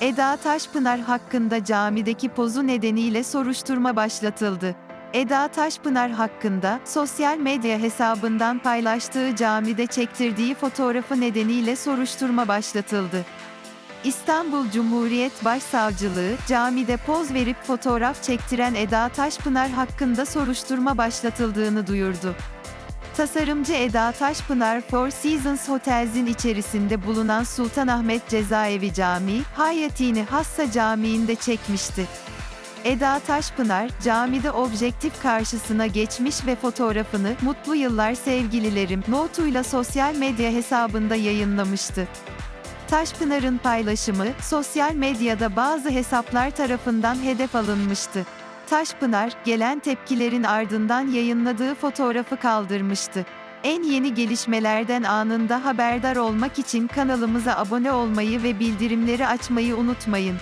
Eda Taşpınar hakkında camideki pozu nedeniyle soruşturma başlatıldı. Eda Taşpınar hakkında, sosyal medya hesabından paylaştığı camide çektirdiği fotoğrafı nedeniyle soruşturma başlatıldı. İstanbul Cumhuriyet Başsavcılığı, camide poz verip fotoğraf çektiren Eda Taşpınar hakkında soruşturma başlatıldığını duyurdu. Tasarımcı Eda Taşpınar Four Seasons Hotels'in içerisinde bulunan Sultanahmet Cezaevi Camii, Hayatini Hassa Camii'nde çekmişti. Eda Taşpınar, camide objektif karşısına geçmiş ve fotoğrafını "Mutlu yıllar sevgililerim" notuyla sosyal medya hesabında yayınlamıştı. Taşpınar'ın paylaşımı, sosyal medyada bazı hesaplar tarafından hedef alınmıştı. Taşpınar, gelen tepkilerin ardından yayınladığı fotoğrafı kaldırmıştı. En yeni gelişmelerden anında haberdar olmak için kanalımıza abone olmayı ve bildirimleri açmayı unutmayın.